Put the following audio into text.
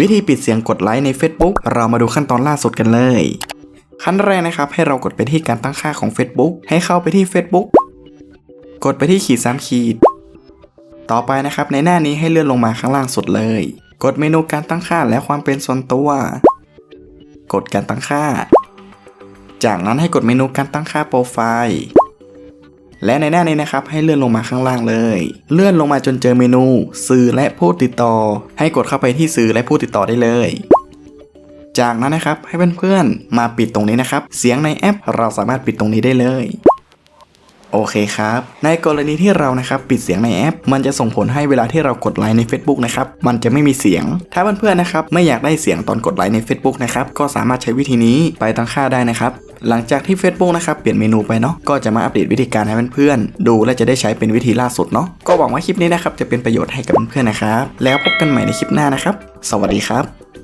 วิธีปิดเสียงกดไลค์ใน Facebook เรามาดูขั้นตอนล่าสุดกันเลย ขั้นแรกนะครับ ให้เรากดไปที่การตั้งค่าของ Facebook ให้เข้าไปที่ Facebook กดไปที่ขีด3ขีด ต่อไปนะครับในหน้านี้ให้เลื่อนลงมาข้างล่างสุดเลย กดเมนูการตั้งค่าและความเป็นส่วนตัว กดการตั้งค่า จากนั้นให้กดเมนูการตั้งค่าโปรไฟล์ และในหน้านี้นะครับให้เลื่อนลงมาข้างล่างเลย เลื่อนลงมาจนเจอเมนู สื่อและผู้ติดต่อ ให้กดเข้าไปที่สื่อและผู้ติดต่อได้เลย จากนั้นนะครับให้เพื่อนๆมาปิดตรงนี้นะครับ เสียงในแอปเราสามารถปิดตรงนี้ได้เลยโอเคครับ ในกรณีที่เรานะครับปิดเสียงในแอป มันจะส่งผลให้เวลาที่เรากดไลค์ใน Facebook นะครับ มันจะไม่มีเสียง ถ้าเพื่อนๆนะครับไม่อยากได้เสียงตอนกดไลค์ใน Facebook นะครับ ก็สามารถใช้วิธีนี้ไปตั้งค่าได้นะครับ หลังจากที่ Facebook นะครับเปลี่ยนเมนูไปเนาะก็จะมาอัปเดตวิธีการให้เพื่อนๆดูและจะได้ใช้เป็นวิธีล่าสุดเนาะก็หวังว่าคลิปนี้นะครับจะเป็นประโยชน์ให้กับเพื่อนๆนะครับแล้วพบกันใหม่ในคลิปหน้านะครับ สวัสดีครับ